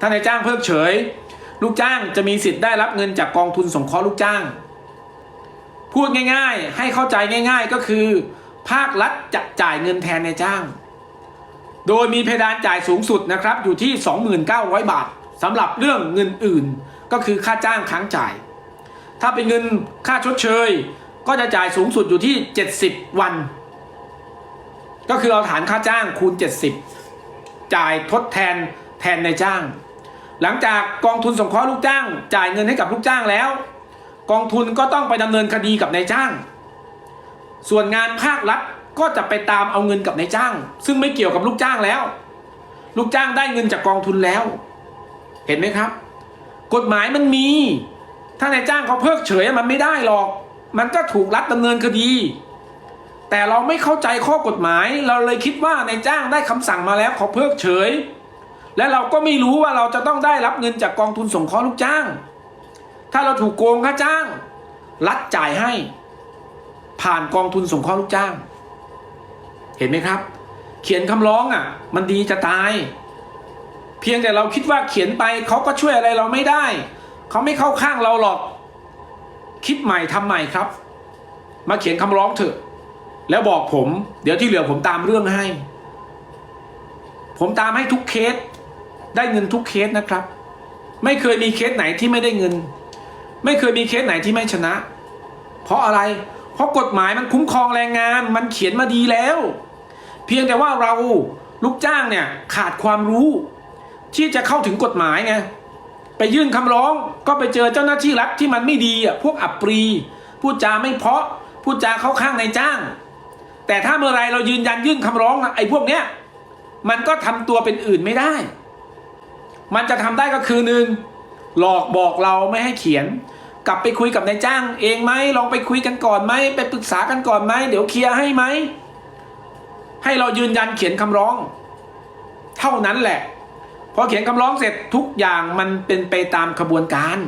ถ้านายจ้างเพิกเฉย ลูกจ้างจะมีสิทธิ์ได้รับเงินจากกองทุนสงเคราะห์ลูกจ้าง พูดง่ายๆ ให้เข้าใจง่าย ๆ ก็คือ ภาครัฐจะจ่ายเงินแทนนายจ้าง โดยมีเพดานจ่ายสูงสุดนะครับอยู่ที่ 2,900 บาทสำหรับเรื่องเงินอื่นก็คือค่าจ้างค้างจ่าย ถ้าเป็นเงินค่าชดเชย ก็จะจ่ายสูงสุดอยู่ที่ 70 วัน ก็คือเอาฐานค่าจ้างคูณ 70 จ่ายทดแทนแทนนายจ้าง หลังจากกองทุนสงเคราะห์ลูกจ้าง จ่ายเงินให้กับลูกจ้างแล้ว กองทุนก็ต้องไปดำเนินคดีกับนายจ้าง ส่วนงานภาครัฐก็จะไปตามเอาเงินกับนายจ้าง ซึ่งไม่เกี่ยวกับลูกจ้างแล้ว ลูกจ้างได้เงินจากกองทุนแล้ว เห็นไหมครับ กฎหมายมันมี ถ้านายจ้างเขาเพิกเฉยมันไม่ได้หรอก มันก็ถูกรัฐดำเนินคดี แต่เราไม่เข้าใจข้อกฎหมาย เราเลยคิดว่านายจ้างได้คำสั่งมาแล้วเขาเพิกเฉย และเราก็ไม่รู้ว่าเราจะต้องได้รับเงินจากกองทุนสงเคราะห์ลูกจ้าง ถ้าเราถูกโกงค่าจ้าง รัฐจ่ายให้ ผ่านกองทุนสงเคราะห์ลูกจ้าง เห็นไหมครับ เขียนคำร้องอะ มันดีจะตาย เพียงแต่เราคิดว่าเขียนไปเขาก็ช่วยอะไรเราไม่ได้ เขาไม่เข้าข้างเราหรอก คิดใหม่ทำใหม่ครับ มาเขียนคำร้องเถอะ แล้วบอกผม เดี๋ยวที่เหลือผมตามเรื่องให้ ผมตามให้ทุกเคส ได้เงินทุกเคสนะครับ ไม่เคยมีเคสไหนที่ไม่ได้เงิน ไม่เคยมีเคสไหนที่ไม่ชนะ เพราะอะไร เพราะกฎหมายมันคุ้มครองแรงงาน มันเขียนมาดีแล้ว เพียงแต่ว่าเราลูกจ้างเนี่ยขาดความรู้ ที่จะเข้าถึงกฎหมายไงไปยื่นคำร้องก็ไปเจอเจ้าหน้าที่รัฐที่มันไม่ดีอะพวกอับปรีพูดจาไม่เพาะพูดจาเข้าข้างนายจ้าง แต่ถ้าเมื่อไรเรายืนยันยื่นคำร้องนะไอ้พวกเนี้ยมันก็ทำตัวเป็นอื่นไม่ได้ มันจะทำได้ก็คือหนึ่งหลอกบอกเราไม่ให้เขียน กลับไปคุยกับนายจ้างเองไหมลองไปคุยกันก่อนไหมไปปรึกษากันก่อนไหมเดี๋ยวเคลียร์ให้ไหมให้เรายืนยันเขียนคำร้อง เท่านั้นแหละพอเขียนคำร้องเสร็จทุกอย่างมันเป็นไปตามขบวนการ